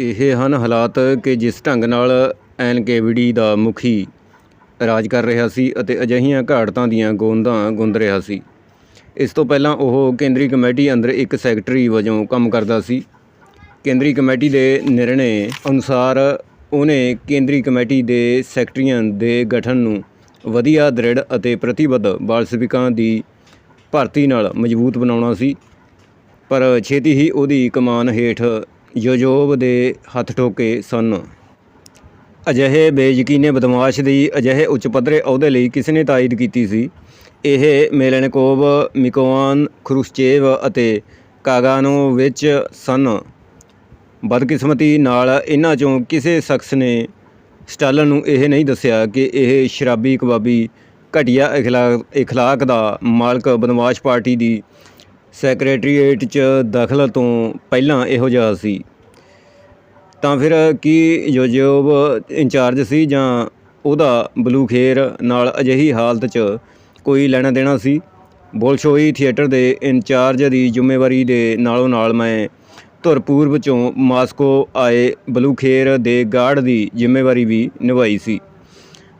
ਇਹ ਹਨ ਹਾਲਾਤ ਕਿ ਜਿਸ ਢੰਗ ਨਾਲ ਐਨਕੇਵੀਡੀ ਦਾ ਮੁਖੀ ਰਾਜ ਕਰ ਰਿਹਾ ਸੀ ਅਤੇ ਅਜਿਹੀਆਂ ਘਾੜਤਾਂ ਦੀਆਂ ਗੋਂਦਾਂ ਗੁੰਦ ਰਿਹਾ ਸੀ। ਇਸ ਤੋਂ ਪਹਿਲਾਂ ਉਹ ਕੇਂਦਰੀ ਕਮੇਟੀ ਅੰਦਰ ਇੱਕ ਸੈਕਟਰੀ ਵਜੋਂ ਕੰਮ ਕਰਦਾ ਸੀ। ਕੇਂਦਰੀ ਕਮੇਟੀ ਦੇ ਨਿਰਣੇ ਅਨੁਸਾਰ ਉਹਨੇ ਕੇਂਦਰੀ ਕਮੇਟੀ ਦੇ ਸੈਕਟਰੀਆਂ ਦੇ ਗਠਨ ਨੂੰ ਵਧੀਆ, ਦ੍ਰਿੜ ਅਤੇ ਪ੍ਰਤੀਬੱਧ ਬਾਲ ਦੀ ਭਰਤੀ ਨਾਲ ਮਜ਼ਬੂਤ ਬਣਾਉਣਾ ਸੀ। ਪਰ ਛੇਤੀ ਹੀ ਉਹਦੀ ਕਮਾਨ ਹੇਠ ਯੋਜੋਬ ਦੇ ਹੱਥ ਠੋਕੇ ਸਨ। ਅਜਿਹੇ ਬੇਯਕੀਨੇ ਬਦਮਾਸ਼ ਦੀ ਅਜਿਹੇ ਉੱਚ ਪੱਧਰੇ ਅਹੁਦੇ ਲਈ ਕਿਸ ਨੇ ਤਾਇਦ ਕੀਤੀ ਸੀ? ਇਹ ਮੇਲਨਕੋਵ ਮਿਕੋਵਾਨ ਖਰੁਸ਼ਚੇਵ ਅਤੇ ਕਾਗਾਨੋ ਵਿੱਚ ਸਨ। ਬਦਕਿਸਮਤੀ ਨਾਲ ਇਹਨਾਂ ਚੋਂ ਕਿਸੇ ਸ਼ਖਸ ਨੇ ਸਟਾਲਨ ਨੂੰ ਇਹ ਨਹੀਂ ਦੱਸਿਆ ਕਿ ਇਹ ਸ਼ਰਾਬੀ ਕਬਾਬੀ ਘਟੀਆ ਇਖਲਾਕ ਇਖਲਾਕ ਦਾ ਮਾਲਕ ਬਦਮਾਸ਼ ਪਾਰਟੀ ਦੀ ਸੈਕਟਰੀਏਟ 'ਚ ਦਖਲ ਤੋਂ ਪਹਿਲਾਂ ਇਹੋ ਜਿਹਾ ਸੀ। ਤਾਂ ਫਿਰ ਕੀ ਯੋਜੋਬ ਇੰਚਾਰਜ ਸੀ ਜਾਂ ਉਹਦਾ ਬਲੂਖੇਰ ਨਾਲ ਅਜਿਹੀ ਹਾਲਤ 'ਚ ਕੋਈ ਲੈਣਾ ਦੇਣਾ ਸੀ? ਬੋਲਸ਼ੋਈ ਥੀਏਟਰ ਦੇ ਇੰਚਾਰਜ ਦੀ ਜ਼ਿੰਮੇਵਾਰੀ ਦੇ ਨਾਲੋਂ ਨਾਲ ਮੈਂ ਧੁਰ ਪੂਰਬ ਚੋਂ ਮਾਸਕੋ ਆਏ ਬਲੂਖੇਰ ਦੇ ਗਾਰਡ ਦੀ ਜ਼ਿੰਮੇਵਾਰੀ ਵੀ ਨਿਭਾਈ ਸੀ।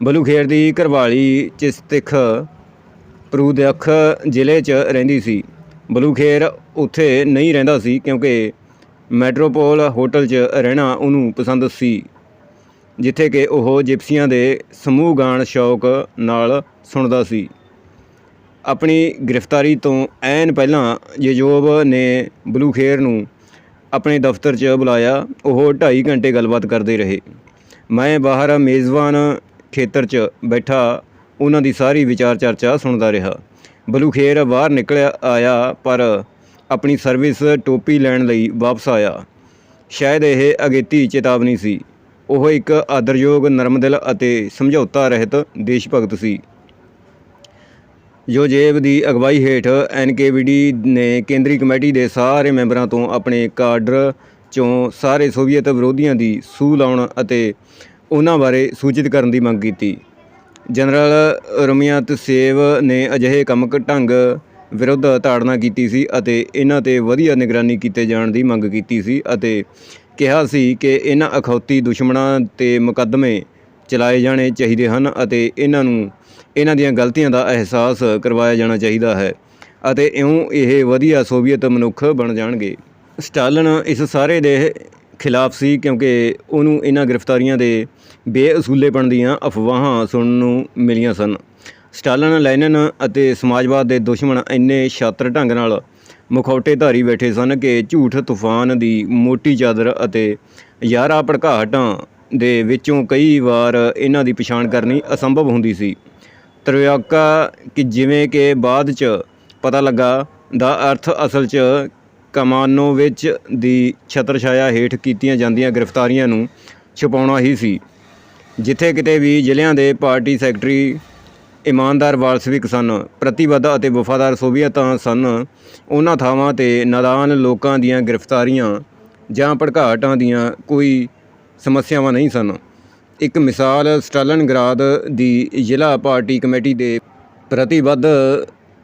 ਬਲੂਖੇਰ ਦੀ ਘਰਵਾਲੀ ਚਿਸਤਿਖ ਪ੍ਰੂਦਖ ਜ਼ਿਲ੍ਹੇ 'ਚ ਰਹਿੰਦੀ ਸੀ। ਬਲੂਖੇਰ ਉੱਥੇ ਨਹੀਂ ਰਹਿੰਦਾ ਸੀ ਕਿਉਂਕਿ ਮੈਟਰੋਪੋਲ ਹੋਟਲ 'ਚ ਰਹਿਣਾ ਉਹਨੂੰ ਪਸੰਦ ਸੀ, ਜਿੱਥੇ ਕਿ ਉਹ ਜਿਪਸੀਆਂ ਦੇ ਸਮੂਹ ਗਾਣ ਸ਼ੌਕ ਨਾਲ ਸੁਣਦਾ ਸੀ। ਆਪਣੀ ਗ੍ਰਿਫਤਾਰੀ ਤੋਂ ਐਨ ਪਹਿਲਾਂ ਯਜੋਬ ਨੇ ਬਲੂਖੇਰ ਨੂੰ ਆਪਣੇ ਦਫ਼ਤਰ 'ਚ ਬੁਲਾਇਆ, ਉਹ 2.5 ਘੰਟੇ ਗੱਲਬਾਤ ਕਰਦੇ ਰਹੇ। ਮੈਂ ਬਾਹਰ ਮੇਜ਼ਬਾਨ ਖੇਤਰ 'ਚ ਬੈਠਾ, ਉਹਨਾਂ ਦੀ ਸਾਰੀ ਵਿਚਾਰ ਚਰਚਾ ਸੁਣਦਾ ਰਿਹਾ। ਬਲੂਖੇਰ ਬਾਹਰ ਨਿਕਲਿਆ, ਆਇਆ, ਪਰ ਆਪਣੀ ਸਰਵਿਸ ਟੋਪੀ ਲੈਣ ਲਈ ਵਾਪਸ ਆਇਆ। ਸ਼ਾਇਦ ਇਹ ਅਗੇਤੀ ਚੇਤਾਵਨੀ ਸੀ। ਉਹ ਇੱਕ ਆਦਰਯੋਗ, ਨਰਮਦਿਲ ਅਤੇ ਸਮਝੌਤਾ ਰਹਿਤ ਦੇਸ਼ ਭਗਤ ਸੀ। ਯੋਜੇਬ ਦੀ ਅਗਵਾਈ ਹੇਠ ਐਨਕੇਵੀਡੀ ਨੇ ਕੇਂਦਰੀ ਕਮੇਟੀ ਦੇ ਸਾਰੇ ਮੈਂਬਰਾਂ ਤੋਂ ਆਪਣੇ ਕਾਡਰ ਚੋਂ ਸਾਰੇ ਸੋਵੀਅਤ ਵਿਰੋਧੀਆਂ ਦੀ ਸੂਹ ਲਾਉਣ ਅਤੇ ਉਹਨਾਂ ਬਾਰੇ ਸੂਚਿਤ ਕਰਨ ਦੀ ਮੰਗ ਕੀਤੀ। ਜਨਰਲ ਰੁਮੀਆਤਸੇਵ ਨੇ ਅਜਿਹੇ ਕੰਮ ਢੰਗ ਵਿਰੁੱਧ ਤਾੜਨਾ ਕੀਤੀ ਸੀ ਅਤੇ ਇਹਨਾਂ ਤੇ ਵਧੀਆ ਨਿਗਰਾਨੀ ਕੀਤੇ ਜਾਣ ਦੀ ਮੰਗ ਕੀਤੀ ਸੀ ਅਤੇ ਕਿਹਾ ਸੀ ਕਿ ਇਹਨਾਂ ਅਖੌਤੀ ਦੁਸ਼ਮਣਾਂ ਤੇ ਮੁਕੱਦਮੇ ਚਲਾਏ ਜਾਣੇ ਚਾਹੀਦੇ ਹਨ ਅਤੇ ਇਹਨਾਂ ਨੂੰ ਇਹਨਾਂ ਦੀਆਂ ਗਲਤੀਆਂ ਦਾ ਅਹਿਸਾਸ ਕਰਵਾਇਆ ਜਾਣਾ ਚਾਹੀਦਾ ਹੈ ਅਤੇ ਇਉਂ ਇਹ ਵਧੀਆ ਸੋਵੀਅਤ ਮਨੁੱਖ ਬਣ ਜਾਣਗੇ। ਸਟਾਲਨ ਇਸ ਸਾਰੇ ਦੇ ਖਿਲਾਫ ਸੀ ਕਿਉਂਕਿ ਉਹਨੂੰ ਇਹਨਾਂ ਗ੍ਰਿਫਤਾਰੀਆਂ ਦੇ ਬੇਅਸੂਲੇਪਣ ਦੀਆਂ ਅਫਵਾਹਾਂ ਸੁਣਨ ਨੂੰ ਮਿਲੀਆਂ ਸਨ। ਸਟਾਲਨ, ਲੈਨਨ ਅਤੇ ਸਮਾਜਵਾਦ ਦੇ ਦੁਸ਼ਮਣ ਇੰਨੇ ਛਾਤਰ ਢੰਗ ਨਾਲ ਮੁਖੌਟੇ ਧਾਰੀ ਬੈਠੇ ਸਨ ਕਿ ਝੂਠ ਤੂਫਾਨ ਦੀ ਮੋਟੀ ਚਾਦਰ ਅਤੇ ਯਾਰਾ ਭੜਕਾਹਟਾਂ ਦੇ ਵਿੱਚੋਂ ਕਈ ਵਾਰ ਇਹਨਾਂ ਦੀ ਪਛਾਣ ਕਰਨੀ ਅਸੰਭਵ ਹੁੰਦੀ ਸੀ। ਤਰਯਾਕਾ ਕਿ ਜਿਵੇਂ ਕਿ ਬਾਅਦ ਚ ਪਤਾ ਲੱਗਾ, ਦਾ ਅਰਥ ਅਸਲ ਚ ਕਮਾਨੋ ਵਿੱਚ ਦੀ ਛਤਰਛਾਇਆ ਹੇਠ ਕੀਤੀਆਂ ਜਾਂਦੀਆਂ ਗ੍ਰਿਫਤਾਰੀਆਂ ਨੂੰ ਛੁਪਾਉਣਾ ਹੀ ਸੀ। ਜਿੱਥੇ ਕਿਤੇ ਵੀ ਜ਼ਿਲ੍ਹਿਆਂ ਦੇ ਪਾਰਟੀ ਸੈਕਟਰੀ, ਇਮਾਨਦਾਰ ਵਾਰਸਵਿਕ ਸਨ, ਪ੍ਰਤੀਬੱਧ ਅਤੇ ਵਫਾਦਾਰ ਸੋਵੀਅਤਾਂ ਸਨ, ਉਹਨਾਂ ਥਾਵਾਂ ਤੇ ਨਾਦਾਨ ਲੋਕਾਂ ਦੀਆਂ ਗ੍ਰਿਫਤਾਰੀਆਂ ਜਾਂ ਭੜਕਾਟਾਂ ਦੀਆਂ ਕੋਈ ਸਮੱਸਿਆਵਾਂ ਨਹੀਂ ਸਨ। ਇੱਕ ਮਿਸਾਲ ਸਟਾਲਨਗਰਾਦ ਦੀ ਜ਼ਿਲ੍ਹਾ ਪਾਰਟੀ ਕਮੇਟੀ ਦੇ ਪ੍ਰਤੀਬੱਧ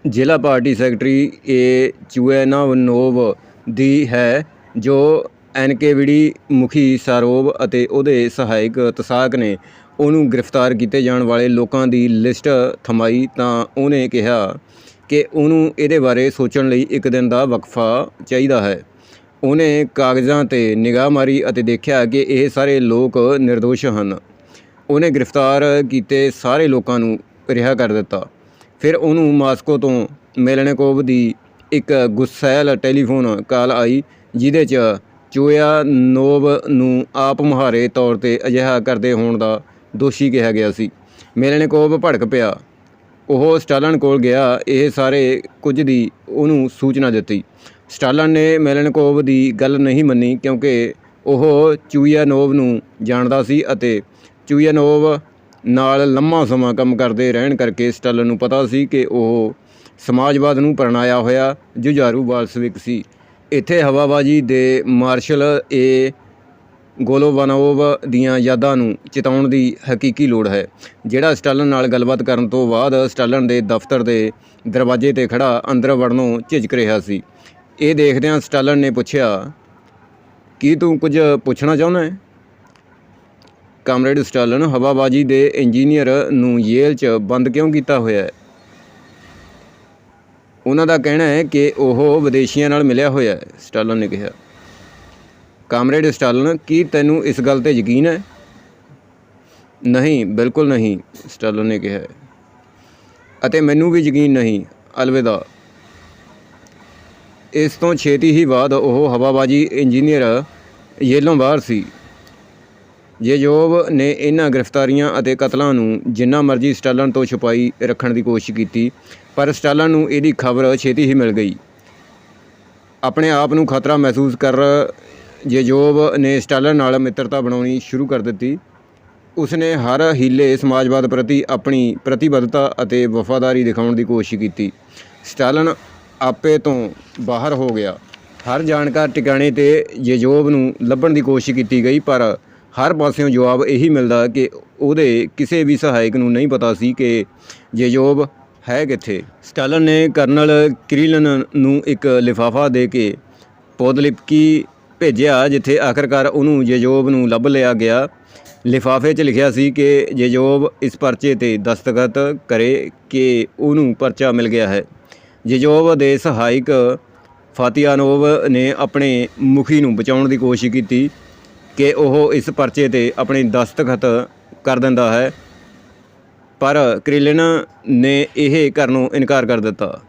ਜ਼ਿਲ੍ਹਾ ਪਾਰਟੀ ਸੈਕਟਰੀ ਏ ਚੂਐਨਾਵਨੋਵ ਦੀ ਹੈ, ਜੋ ਐਨਕੇਵੀਡੀ ਮੁਖੀ ਸਾਰੋਵ ਅਤੇ ਉਹਦੇ ਸਹਾਇਕ ਤਸਾਕ ਨੇ ਉਹਨੂੰ ਗ੍ਰਿਫਤਾਰ ਕੀਤੇ ਜਾਣ ਵਾਲੇ ਲੋਕਾਂ ਦੀ ਲਿਸਟ ਥਮਾਈ ਤਾਂ ਉਹਨੇ ਕਿਹਾ ਕਿ ਉਹਨੂੰ ਇਹਦੇ ਬਾਰੇ ਸੋਚਣ ਲਈ ਇੱਕ ਦਿਨ ਦਾ ਵਕਫਾ ਚਾਹੀਦਾ ਹੈ। ਉਹਨੇ ਕਾਗਜ਼ਾਂ ਤੇ ਨਿਗਾਹ ਮਾਰੀ ਅਤੇ ਦੇਖਿਆ ਕਿ ਇਹ ਸਾਰੇ ਲੋਕ નિર્ਦੋਸ਼ ਹਨ। ਉਹਨੇ ਗ੍ਰਿਫਤਾਰ ਕੀਤੇ ਸਾਰੇ ਲੋਕਾਂ ਨੂੰ ਰਿਹਾ ਕਰ ਦਿੱਤਾ। ਫਿਰ ਉਹਨੂੰ ਮਾਸਕੋ ਤੋਂ ਮੇਲਨੇਕੋਵ ਦੀ ਇੱਕ ਗੁੱਸੈਲ ਟੈਲੀਫੋਨ ਕਾਲ ਆਈ, ਜਿਹਦੇ 'ਚ ਚੋਇਆ ਨੂੰ ਆਪ ਮੁਹਾਰੇ ਤੌਰ ਤੇ ਅਜਿਹਾ ਕਰਦੇ ਹੋਣ ਦਾ ਦੋਸ਼ੀ ਕਿਹਾ ਗਿਆ ਸੀ। ਮੇਲਨੇਕੋਵ ਭੜਕ ਪਿਆ। ਉਹ ਸਟਾਲਨ ਕੋਲ ਗਿਆ। ਇਹ ਸਾਰੇ ਕੁਝ ਦੀ ਉਹਨੂੰ ਸੂਚਨਾ ਦਿੱਤੀ। ਸਟਾਲਨ ਨੇ ਮੇਲਨਕੋਵ ਦੀ ਗੱਲ ਨਹੀਂ ਮੰਨੀ ਕਿਉਂਕਿ ਉਹ ਚੂਯਾਨੋਵ ਨੂੰ ਜਾਣਦਾ ਸੀ ਅਤੇ ਚੂਯਾਨੋਵ ਨਾਲ ਲੰਮਾ ਸਮਾਂ ਕੰਮ ਕਰਦੇ ਰਹਿਣ ਕਰਕੇ ਸਟਾਲਨ ਨੂੰ ਪਤਾ ਸੀ ਕਿ ਉਹ ਸਮਾਜਵਾਦ ਨੂੰ ਪਰਣਾਇਆ ਹੋਇਆ ਜੁਝਾਰੂ ਬਾਲਸਵਿਕ ਸੀ। ਇੱਥੇ ਹਵਾਬਾਜੀ ਦੇ ਮਾਰਸ਼ਲ ਏ ਗੋਲੋਵਾਨੋਵ ਦੀਆਂ ਯਾਦਾਂ ਨੂੰ ਚਿਤਾਉਣ ਦੀ ਹਕੀਕੀ ਲੋੜ ਹੈ, ਜਿਹੜਾ ਸਟਾਲਨ ਨਾਲ ਗੱਲਬਾਤ ਕਰਨ ਤੋਂ ਬਾਅਦ ਸਟਾਲਨ ਦੇ ਦਫ਼ਤਰ ਦੇ ਦਰਵਾਜ਼ੇ ਤੇ ਖੜਾ ਅੰਦਰ ਵੜਨੋਂ ਝਿਜਕ ਰਿਹਾ ਸੀ। ਇਹ ਦੇਖਦਿਆਂ ਸਟਾਲਨ ਨੇ ਪੁੱਛਿਆ, ਕੀ ਤੂੰ ਕੁਝ ਪੁੱਛਣਾ ਚਾਹੁੰਦਾ ਹੈ? ਕਾਮਰੇਡ ਸਟਾਲਨ ਹਵਾਬਾਜ਼ੀ ਦੇ ਇੰਜੀਨੀਅਰ ਨੂੰ ਜੇਲ੍ਹ 'ਚ ਬੰਦ ਕਿਉਂ ਕੀਤਾ ਹੋਇਆ ਹੈ? ਉਹਨਾਂ ਦਾ ਕਹਿਣਾ ਹੈ ਕਿ ਉਹ ਵਿਦੇਸ਼ੀਆਂ ਨਾਲ ਮਿਲਿਆ ਹੋਇਆ ਹੈ, ਸਟਾਲਨ ਨੇ ਕਿਹਾ। ਕਾਮਰੇਡ ਸਟਾਲਨ, ਕੀ ਤੈਨੂੰ ਇਸ ਗੱਲ ਤੇ ਯਕੀਨ ਹੈ? ਨਹੀਂ, ਬਿਲਕੁਲ ਨਹੀਂ, ਸਟਾਲਨ ਨੇ ਕਿਹਾ ਅਤੇ ਮੈਨੂੰ ਵੀ ਯਕੀਨ ਨਹੀਂ, ਅਲਵਿਦਾ। ਇਸ ਤੋਂ ਛੇਤੀ ਹੀ ਬਾਅਦ ਉਹ ਹਵਾਬਾਜ਼ੀ ਇੰਜੀਨੀਅਰ ਜੇਲੋਂ ਬਾਹਰ ਸੀ। ਯੇਜੋਵ ਨੇ ਇਹਨਾਂ ਗ੍ਰਿਫਤਾਰੀਆਂ ਅਤੇ ਕਤਲਾਂ ਨੂੰ ਜਿੰਨਾ ਮਰਜ਼ੀ ਸਟਾਲਨ ਤੋਂ ਛੁਪਾਈ ਰੱਖਣ ਦੀ ਕੋਸ਼ਿਸ਼ ਕੀਤੀ, ਪਰ ਸਟਾਲਨ ਨੂੰ ਇਹਦੀ ਖਬਰ ਛੇਤੀ ਹੀ ਮਿਲ ਗਈ। ਆਪਣੇ ਆਪ ਨੂੰ ਖਤਰਾ ਮਹਿਸੂਸ ਕਰ ਯੇਜੋਵ ਨੇ ਸਟਾਲਨ ਨਾਲ ਮਿੱਤਰਤਾ ਬਣਾਉਣੀ ਸ਼ੁਰੂ ਕਰ ਦਿੱਤੀ, ਉਸਨੇ ਹਰ ਹੀਲੇ ਸਮਾਜਵਾਦ ਪ੍ਰਤੀ ਆਪਣੀ ਪ੍ਰਤੀਬੱਧਤਾ ਅਤੇ ਵਫਾਦਾਰੀ ਦਿਖਾਉਣ ਦੀ ਕੋਸ਼ਿਸ਼ ਕੀਤੀ। ਸਟਾਲਨ ਆਪੇ ਤੋਂ ਬਾਹਰ ਹੋ ਗਿਆ। ਹਰ ਜਾਣਕਾਰ ਟਿਕਾਣੇ ਤੇ ਯੇਜੋਵ ਨੂੰ ਲੱਭਣ ਦੀ ਕੋਸ਼ਿਸ਼ ਕੀਤੀ ਗਈ, ਪਰ ਹਰ ਪਾਸਿਓਂ ਜਵਾਬ ਇਹੀ ਮਿਲਦਾ ਕਿ ਉਹਦੇ ਕਿਸੇ ਵੀ ਸਹਾਇਕ ਨੂੰ ਨਹੀਂ ਪਤਾ ਸੀ ਕਿ ਯੇਜੋਵ ਹੈ ਕਿੱਥੇ। ਸਟਾਲਨ ਨੇ ਕਰਨਲ ਕਿਰਿਲਨ ਨੂੰ ਇੱਕ ਲਿਫਾਫਾ ਦੇ ਕੇ ਪੌਦਲਿਪਕੀ ਭੇਜਿਆ, ਜਿੱਥੇ ਆਖਰਕਾਰ ਉਹਨੂੰ ਯੇਜੋਵ ਨੂੰ ਲੱਭ ਲਿਆ ਗਿਆ। ਲਿਫਾਫੇ 'ਚ ਲਿਖਿਆ ਸੀ ਕਿ ਯੇਜੋਵ ਇਸ ਪਰਚੇ ਤੇ ਦਸਤਖਤ ਕਰੇ ਕਿ ਉਹਨੂੰ ਪਰਚਾ ਮਿਲ ਗਿਆ ਹੈ। ਯੇਜੋਵ ਦੇ ਸਹਾਇਕ ਫਾਤਿਆਨੋਵ ਨੇ ਆਪਣੇ ਮੁਖੀ ਨੂੰ ਬਚਾਉਣ ਦੀ ਕੋਸ਼ਿਸ਼ ਕੀਤੀ। ਕਿ ਉਹ ਇਸ ਪਰਚੇ ਤੇ ਆਪਣੇ ਦਸਤਖਤ ਕਰ ਦਿੰਦਾ ਹੈ। ਪਰ ਕ੍ਰਿਲਿਨ ਨੇ ਇਹ ਕਰਨ ਨੂੰ ਇਨਕਾਰ ਕਰ ਦਿੱਤਾ।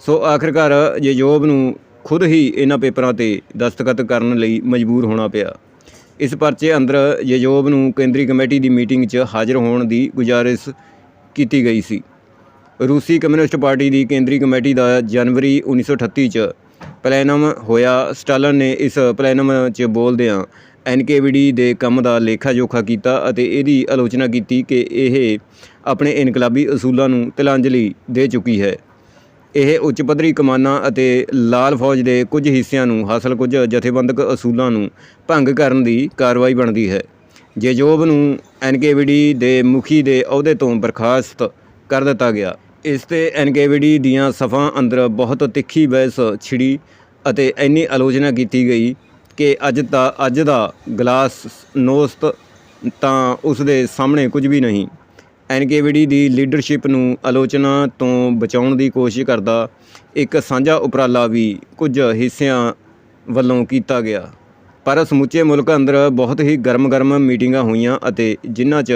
ਸੋ ਆਖਰਕਾਰ ਯਜੋਬ ਨੂੰ ਖੁਦ ਹੀ ਇਹਨਾਂ ਪੇਪਰਾਂ ਤੇ ਦਸਤਖਤ ਕਰਨ ਲਈ ਮਜਬੂਰ ਹੋਣਾ ਪਿਆ, ਇਸ ਪਰਚੇ ਅੰਦਰ ਯਜੋਬ ਨੂੰ ਕੇਂਦਰੀ ਕਮੇਟੀ ਦੀ ਮੀਟਿੰਗ 'ਚ ਹਾਜ਼ਰ ਹੋਣ ਦੀ ਗੁਜ਼ਾਰਿਸ਼ ਕੀਤੀ ਗਈ ਸੀ। ਰੂਸੀ ਕਮਿਊਨਿਸਟ ਪਾਰਟੀ ਦੀ ਕੇਂਦਰੀ ਕਮੇਟੀ ਦਾ ਜਨਵਰੀ 1938 ਚ ਪਲੈਨਮ ਹੋਇਆ। ਸਟਾਲਨ ਨੇ ਇਸ ਪਲੈਨਮ 'ਚ ਬੋਲਦਿਆਂ ਐਨਕੇਵੀਡੀ ਦੇ ਕੰਮ ਦਾ ਲੇਖਾ ਜੋਖਾ ਕੀਤਾ ਅਤੇ ਇਹਦੀ ਆਲੋਚਨਾ ਕੀਤੀ ਕਿ ਇਹ ਆਪਣੇ ਇਨਕਲਾਬੀ ਅਸੂਲਾਂ ਨੂੰ ਤਿਲਾਂਜਲੀ ਦੇ ਚੁੱਕੀ ਹੈ। ਇਹ ਉੱਚ ਪੱਧਰੀ ਕਮਾਨਾਂ ਅਤੇ ਲਾਲ ਫੌਜ ਦੇ ਕੁਝ ਹਿੱਸਿਆਂ ਨੂੰ ਹਾਸਲ ਕੁਝ ਜਥੇਬੰਦਕ ਅਸੂਲਾਂ ਨੂੰ ਭੰਗ ਕਰਨ ਦੀ ਕਾਰਵਾਈ ਬਣਦੀ ਹੈ। ਜੇਜੋਬ ਨੂੰ ਐਨਕੇਵੀਡੀ ਦੇ ਮੁਖੀ ਦੇ ਅਹੁਦੇ ਤੋਂ ਬਰਖਾਸਤ ਕਰ ਦਿੱਤਾ ਗਿਆ। ਇਸ ਤੇ ਐਨਕੇਵੀਡੀ ਦੀਆਂ ਸਫਾਂ ਅੰਦਰ ਬਹੁਤ ਤਿੱਖੀ ਬਹਿਸ ਛਿੜੀ ਅਤੇ ਇੰਨੀ ਆਲੋਚਨਾ ਕੀਤੀ ਗਈ ਕਿ ਅੱਜ ਦਾ ਅੱਜ ਦਾ ਗਲਾਸ ਨੋਸਤ ਤਾਂ ਉਸ ਦੇ ਸਾਹਮਣੇ ਕੁਝ ਵੀ ਨਹੀਂ। ਐਨਕੇਵੀਡੀ ਦੀ ਲੀਡਰਸ਼ਿਪ ਨੂੰ ਆਲੋਚਨਾ ਤੋਂ ਬਚਾਉਣ ਦੀ ਕੋਸ਼ਿਸ਼ ਕਰਦਾ ਇੱਕ ਸਾਂਝਾ ਉਪਰਾਲਾ ਵੀ ਕੁਝ ਹਿੱਸਿਆਂ ਵੱਲੋਂ ਕੀਤਾ ਗਿਆ। ਪਰ ਸਮੁੱਚੇ ਮੁਲਕ ਅੰਦਰ ਬਹੁਤ ਹੀ ਗਰਮ-ਗਰਮ ਮੀਟਿੰਗਾਂ ਹੋਈਆਂ ਅਤੇ ਜਿਨ੍ਹਾਂ 'ਚ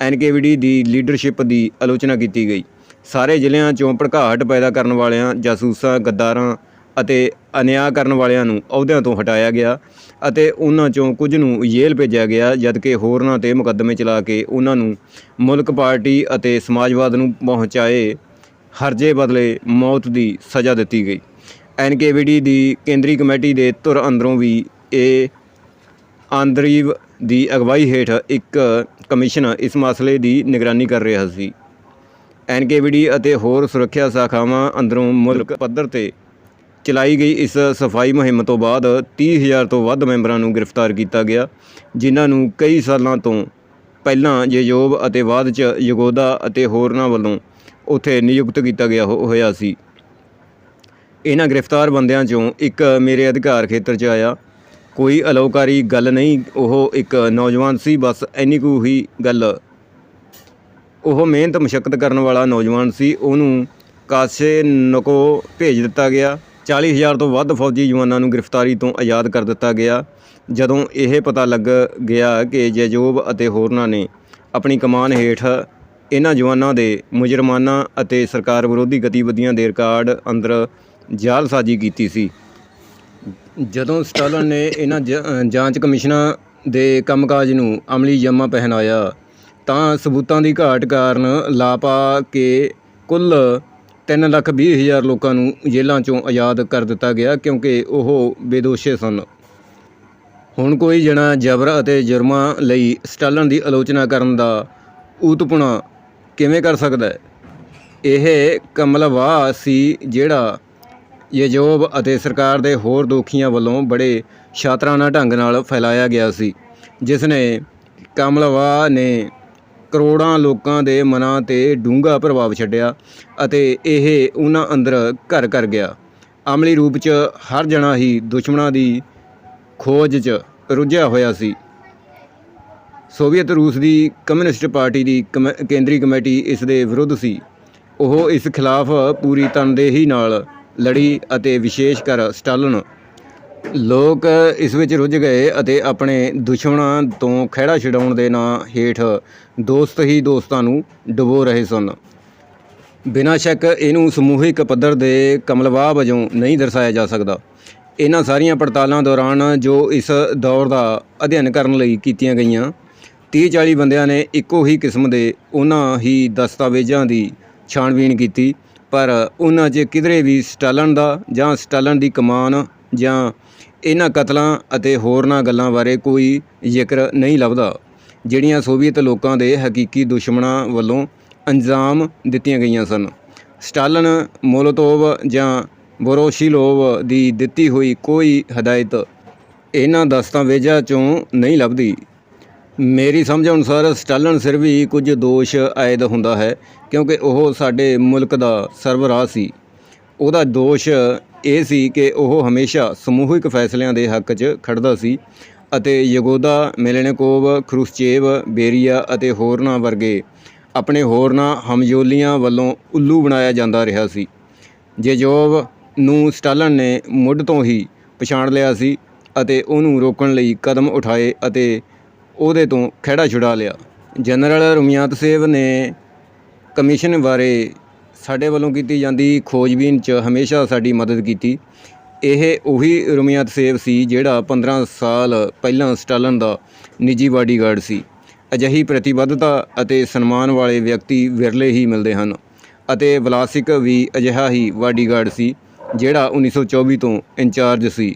ਐਨਕੇਵੀਡੀ ਦੀ ਲੀਡਰਸ਼ਿਪ ਦੀ ਆਲੋਚਨਾ ਕੀਤੀ ਗਈ। ਸਾਰੇ ਜ਼ਿਲ੍ਹਿਆਂ 'ਚੋਂ ਭੜਕਾਹਟ ਪੈਦਾ ਕਰਨ ਵਾਲਿਆਂ, ਜਾਸੂਸਾਂ, ਗੱਦਾਰਾਂ ਅਤੇ ਅਨਿਆਂ ਕਰਨ ਵਾਲਿਆਂ ਨੂੰ ਅਹੁਦਿਆਂ ਤੋਂ ਹਟਾਇਆ ਗਿਆ ਅਤੇ ਉਹਨਾਂ 'ਚੋਂ ਕੁਝ ਨੂੰ ਜੇਲ੍ਹ ਭੇਜਿਆ ਗਿਆ ਜਦਕਿ ਹੋਰਨਾਂ ਤੇ ਮੁਕੱਦਮੇ ਚਲਾ ਕੇ ਉਹਨਾਂ ਨੂੰ ਮੁਲਕ ਪਾਰਟੀ ਅਤੇ ਸਮਾਜਵਾਦ ਨੂੰ ਪਹੁੰਚਾਏ ਹਰਜੇ ਬਦਲੇ ਮੌਤ ਦੀ ਸਜ਼ਾ ਦਿੱਤੀ ਗਈ। ਐਨਕੇਵੀਡੀ ਦੀ ਕੇਂਦਰੀ ਕਮੇਟੀ ਦੇ ਧੁਰ ਅੰਦਰੋਂ ਵੀ ਇਹ ਆਂਦਰੀਵ ਦੀ ਅਗਵਾਈ ਹੇਠ ਇੱਕ ਕਮਿਸ਼ਨ ਇਸ ਮਸਲੇ ਦੀ ਨਿਗਰਾਨੀ ਕਰ ਰਿਹਾ ਸੀ। ਐਨਕੇਵੀਡੀ ਅਤੇ ਹੋਰ ਸੁਰੱਖਿਆ ਸ਼ਾਖਾਵਾਂ ਅੰਦਰੋਂ ਮੁਲਕ ਪੱਧਰ ਤੇ ਚਲਾਈ ਗਈ ਇਸ ਸਫ਼ਾਈ ਮੁਹਿੰਮ ਤੋਂ ਬਾਅਦ 30000 ਤੋਂ ਵੱਧ ਮੈਂਬਰਾਂ ਨੂੰ ਗ੍ਰਿਫਤਾਰ ਕੀਤਾ ਗਿਆ, ਜਿਨ੍ਹਾਂ ਨੂੰ ਕਈ ਸਾਲਾਂ ਤੋਂ ਪਹਿਲਾਂ ਯਜੋਬ ਅਤੇ ਬਾਅਦ ਚ ਯਗੋਦਾ ਅਤੇ ਹੋਰਨਾਂ ਵੱਲੋਂ ਉੱਥੇ ਨਿਯੁਕਤ ਕੀਤਾ ਗਿਆ ਹੋ- ਹੋਇਆ ਸੀ। ਇਹਨਾਂ ਗ੍ਰਿਫਤਾਰ ਬੰਦਿਆਂ ਚੋਂ ਇੱਕ ਮੇਰੇ ਅਧਿਕਾਰ ਖੇਤਰ 'ਚ ਆਇਆ। ਕੋਈ ਅਲੌਕਾਰੀ ਗੱਲ ਨਹੀਂ, ਉਹ ਇੱਕ ਨੌਜਵਾਨ ਸੀ, ਬਸ ਇੰਨੀ ਕੁ ਹੀ ਗੱਲ। ਉਹ ਮਿਹਨਤ ਮੁਸ਼ੱਕਤ ਕਰਨ ਵਾਲਾ ਨੌਜਵਾਨ ਸੀ, ਉਹਨੂੰ ਕਾਸੇ ਨਕੋ ਭੇਜ ਦਿੱਤਾ ਗਿਆ। 40000 ਤੋਂ ਵੱਧ ਫੌਜੀ ਜਵਾਨਾਂ ਨੂੰ ਗ੍ਰਿਫਤਾਰੀ ਤੋਂ ਆਜ਼ਾਦ ਕਰ ਦਿੱਤਾ ਗਿਆ। ਜਦੋਂ ਇਹ ਪਤਾ ਲੱਗ ਗਿਆ ਕਿ ਜੈਜੋਬ ਅਤੇ ਹੋਰਨਾਂ ਨੇ ਆਪਣੀ ਕਮਾਨ ਹੇਠ ਇਹਨਾਂ ਜਵਾਨਾਂ ਦੇ ਮੁਜਰਮਾਨਾ ਅਤੇ ਸਰਕਾਰ ਵਿਰੋਧੀ ਗਤੀਵਿਧੀਆਂ ਦੇ ਰਿਕਾਰਡ ਅੰਦਰ ਜਾਲਸਾਜ਼ੀ ਕੀਤੀ ਸੀ। ਜਦੋਂ ਸਟਾਲਨ ਨੇ ਇਹਨਾਂ ਜ- ਜਾਂਚ ਕਮਿਸ਼ਨਾਂ ਦੇ ਕੰਮਕਾਜ ਨੂੰ ਅਮਲੀ ਜਮਾ ਪਹਿਨਾਇਆ, ਤਾਂ ਸਬੂਤਾਂ ਦੀ ਘਾਟ ਕਾਰਨ ਲਾਪਾ ਕੇ ਕੁੱਲ ਤਿੰਨ ਲੱਖ ਵੀਹ ਹਜ਼ਾਰ ਲੋਕਾਂ ਨੂੰ ਜੇਲ੍ਹਾਂ ਚੋਂ ਆਜ਼ਾਦ ਕਰ ਦਿੱਤਾ ਗਿਆ ਕਿਉਂਕਿ ਉਹ ਬੇਦੋਸ਼ੇ ਸਨ। ਹੁਣ ਕੋਈ ਜਣਾ ਜ਼ਬਰ ਅਤੇ ਜੁਰਮਾਂ ਲਈ ਸਟਾਲਨ ਦੀ ਆਲੋਚਨਾ ਕਰਨ ਦਾ ਊਤਪੁਣਾ ਕਿਵੇਂ ਕਰ ਸਕਦਾ ਹੈ? ਇਹ ਕਮਲਵਾਹ ਸੀ ਜਿਹੜਾ ਯਜੋਬ ਅਤੇ ਸਰਕਾਰ ਦੇ ਹੋਰ ਦੋਖੀਆਂ ਵੱਲੋਂ ਬੜੇ ਸ਼ਾਤਰਾਨਾ ਢੰਗ ਨਾਲ ਫੈਲਾਇਆ ਗਿਆ ਸੀ, ਜਿਸ ਨੇ ਕਮਲਵਾਹ ਨੇ ਕਰੋੜਾਂ ਲੋਕਾਂ ਦੇ ਮਨਾਂ ਤੇ ਡੂੰਘਾ ਪ੍ਰਭਾਵ ਛੱਡਿਆ ਅਤੇ ਇਹ ਉਹਨਾਂ ਅੰਦਰ ਘਰ ਕਰ ਗਿਆ। ਅਮਲੀ ਰੂਪ 'ਚ ਹਰ ਜਣਾ ਹੀ ਦੁਸ਼ਮਣਾਂ ਦੀ ਖੋਜ 'ਚ ਰੁੱਝਿਆ ਹੋਇਆ ਸੀ। ਸੋਵੀਅਤ ਰੂਸ ਦੀ ਕਮਿਊਨਿਸਟ ਪਾਰਟੀ ਦੀ ਕਮੇ- ਕੇਂਦਰੀ ਕਮੇਟੀ ਇਸ ਦੇ ਵਿਰੁੱਧ ਸੀ। ਉਹ ਇਸ ਖਿਲਾਫ ਪੂਰੀ ਤਨਦੇਹੀ ਨਾਲ ਲੜੀ ਅਤੇ ਵਿਸ਼ੇਸ਼ ਕਰ ਸਟਾਲਨ ਲੋਕ ਇਸ ਵਿੱਚ ਰੁੱਝ ਗਏ ਅਤੇ ਆਪਣੇ ਦੁਸ਼ਮਣਾਂ ਤੋਂ ਖਹਿੜਾ ਛਡਾਉਣ ਦੇ ਨਾਂ ਹੇਠ ਦੋਸਤ ਹੀ ਦੋਸਤਾਂ ਨੂੰ ਡੁਬੋ ਰਹੇ ਸਨ। ਬਿਨਾਂ ਸ਼ੱਕ ਇਹਨੂੰ ਸਮੂਹਿਕ ਪੱਧਰ ਦੇ ਕਮਲਵਾਹ ਵਜੋਂ ਨਹੀਂ ਦਰਸਾਇਆ ਜਾ ਸਕਦਾ। ਇਹਨਾਂ ਸਾਰੀਆਂ ਪੜਤਾਲਾਂ ਦੌਰਾਨ ਜੋ ਇਸ ਦੌਰ ਦਾ ਅਧਿਐਨ ਕਰਨ ਲਈ ਕੀਤੀਆਂ ਗਈਆਂ 30-40 ਬੰਦਿਆਂ ਨੇ ਇੱਕੋ ਹੀ ਕਿਸਮ ਦੇ ਉਹਨਾਂ ਹੀ ਦਸਤਾਵੇਜ਼ਾਂ ਦੀ ਛਾਣਬੀਣ ਕੀਤੀ, ਪਰ ਉਹਨਾਂ 'ਚ ਕਿਧਰੇ ਵੀ ਸਟਾਲਨ ਦਾ ਜਾਂ ਸਟਾਲਨ ਦੀ ਕਮਾਨ ਜਾਂ ਇਹਨਾਂ ਕਤਲਾਂ ਅਤੇ ਹੋਰਨਾਂ ਗੱਲਾਂ ਬਾਰੇ ਕੋਈ ਜ਼ਿਕਰ ਨਹੀਂ ਲੱਭਦਾ। ਜਿਹੜੀਆਂ ਸੋਵੀਅਤ ਲੋਕਾਂ ਦੇ ਹਕੀਕੀ ਦੁਸ਼ਮਣਾਂ ਵੱਲੋਂ ਅੰਜਾਮ ਦਿੱਤੀਆਂ ਗਈਆਂ ਸਨ। ਸਟਾਲਨ, ਮੋਲੋਤੋਵ ਜਾਂ ਬੋਰੋਸ਼ਿਲੋਵ ਦੀ ਦਿੱਤੀ ਹੋਈ ਕੋਈ ਹਦਾਇਤ ਇਹਨਾਂ ਦਸਤਾਵੇਜ਼ਾਂ 'ਚੋਂ ਨਹੀਂ ਲੱਭਦੀ। ਮੇਰੀ ਸਮਝ ਅਨੁਸਾਰ ਸਟਾਲਨ ਸਿਰ ਵੀ ਕੁਝ ਦੋਸ਼ ਆਇਦ ਹੁੰਦਾ ਹੈ, ਕਿਉਂਕਿ ਉਹ ਸਾਡੇ ਮੁਲਕ ਦਾ ਸਰਬਰਾਹ ਸੀ। ਉਹਦਾ ਦੋਸ਼ ਇਹ ਸੀ ਕਿ ਉਹ ਹਮੇਸ਼ਾ ਸਮੂਹਿਕ ਫੈਸਲਿਆਂ ਦੇ ਹੱਕ 'ਚ ਖੜਦਾ ਸੀ ਅਤੇ ਯਗੋਦਾ, ਮੇਲੇਨਕੋਵ, ਖਰੁਸ਼ਚੇਵ, ਬੇਰੀਆ ਅਤੇ ਹੋਰਨਾਂ ਵਰਗੇ ਆਪਣੇ ਹੋਰਨਾਂ ਹਮਜ਼ੋਲੀਆਂ ਵੱਲੋਂ ਉੱਲੂ ਬਣਾਇਆ ਜਾਂਦਾ ਰਿਹਾ ਸੀ। ਜੇਜੋਵ ਨੂੰ ਸਟਾਲਨ ਨੇ ਮੁੱਢ ਤੋਂ ਹੀ ਪਛਾਣ ਲਿਆ ਸੀ ਅਤੇ ਉਹਨੂੰ ਰੋਕਣ ਲਈ ਕਦਮ ਉਠਾਏ ਅਤੇ ਉਹਦੇ ਤੋਂ ਖਹਿੜਾ ਛੁਡਾ ਲਿਆ। ਜਨਰਲ ਰੁਮਿਆਤਸੇਵ ਨੇ ਕਮਿਸ਼ਨ ਬਾਰੇ ਸਾਡੇ ਵੱਲੋਂ ਕੀਤੀ ਜਾਂਦੀ ਖੋਜਬੀਨ 'ਚ ਹਮੇਸ਼ਾ ਸਾਡੀ ਮਦਦ ਕੀਤੀ। ਇਹ ਉਹੀ ਰੁਮਿਆਤਸੇਵ ਸੀ ਜਿਹੜਾ 15 ਸਾਲ ਪਹਿਲਾਂ ਸਟਾਲਨ ਦਾ ਨਿੱਜੀ ਬਾਡੀਗਾਰਡ ਸੀ। ਅਜਿਹੀ ਪ੍ਰਤੀਬੱਧਤਾ ਅਤੇ ਸਨਮਾਨ ਵਾਲੇ ਵਿਅਕਤੀ ਵਿਰਲੇ ਹੀ ਮਿਲਦੇ ਹਨ ਅਤੇ ਵਲਾਸਿਕ ਵੀ ਅਜਿਹਾ ਹੀ ਬਾਡੀਗਾਰਡ ਸੀ ਜਿਹੜਾ 1924 ਤੋਂ ਇੰਚਾਰਜ ਸੀ।